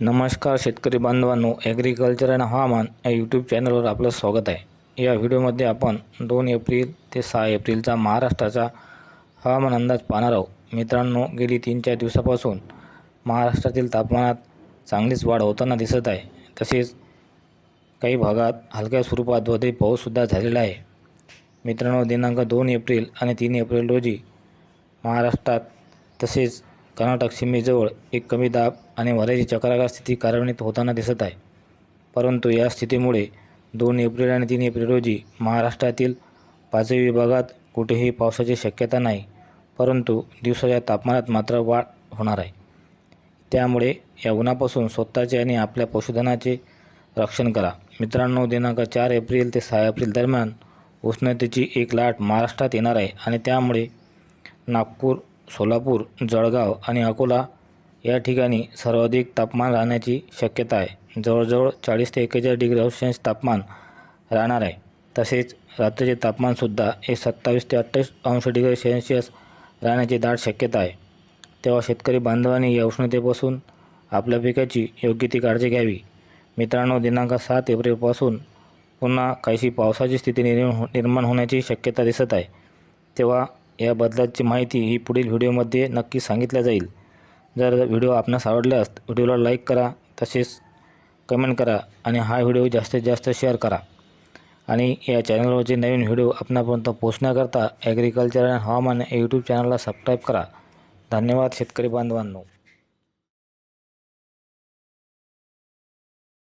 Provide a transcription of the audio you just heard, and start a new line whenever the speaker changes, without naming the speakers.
नमस्कार शेतकरी बांधवांनो ॲग्रिकल्चर अँड हवामान या यूट्यूब चॅनलवर आपलं स्वागत आहे. या व्हिडिओमध्ये आपण दोन एप्रिल ते सहा एप्रिलचा महाराष्ट्राचा हवामान अंदाज पाहणार आहोत. मित्रांनो गेली तीन चार दिवसापासून महाराष्ट्रातील तापमानात चांगलीच वाढ होताना दिसत आहे. तसेच काही भागात हलक्या स्वरूपात वादळी पाऊससुद्धा झालेला आहे. मित्रांनो दिनांक दोन एप्रिल आणि तीन एप्रिल रोजी महाराष्ट्रात तसेच कर्नाटक सीमेजवळ एक कमी दाब आणि वाऱ्याची चक्राकार स्थिती कार्यान्वित होताना दिसत आहे. परंतु या स्थितीमुळे दोन एप्रिल आणि तीन एप्रिल रोजी महाराष्ट्रातील पाचही विभागात कुठेही पावसाची शक्यता नाही परंतु दिवसाच्या तापमानात मात्र वाढ होणार आहे. त्यामुळे या उन्हापासून स्वतःचे आणि आपल्या पशुधनाचे रक्षण करा. मित्रांनो दिनांक चार एप्रिल ते सहा एप्रिल दरम्यान उष्णतेची एक लाट महाराष्ट्रात येणार आहे आणि त्यामुळे नागपूर सोलापूर जळगाव आणि अकोला या ठिकाणी सर्वाधिक तापमान राहण्याची शक्यता आहे. जवळजवळ चाळीस ते एक्केचाळीस डिग्री सेल्सिअस तापमान राहणार आहे. तसेच रात्रीचे तापमानसुद्धा हे सत्तावीस ते अठ्ठावीस अंश डिग्री सेल्सिअस राहण्याची दाट शक्यता आहे. तेव्हा शेतकरी बांधवांनी या उष्णतेपासून आपल्या पिकाची योग्य ती काळजी घ्यावी. मित्रांनो दिनांक सात एप्रिलपासून पुन्हा काहीशी पावसाची स्थिती निर्माण हो-, निर्माण होण्याची शक्यता दिसत आहे. तेव्हा या बदलाची माहिती ही पुढील व्हिडिओमध्ये नक्की सांगितल्या जाईल. जर व्हिडिओ आपणास आवडल्यास व्हिडिओला लाईक करा तसेच कमेंट करा आणि हा व्हिडिओ जास्तीत जास्त शेअर करा. आणि या चॅनलवरचे नवीन व्हिडिओ आपणापर्यंत पोहोचण्याकरता ॲग्रिकल्चर आणि हवामान या यूट्यूब चॅनलला सबस्क्राईब करा. धन्यवाद शेतकरी बांधवांनो.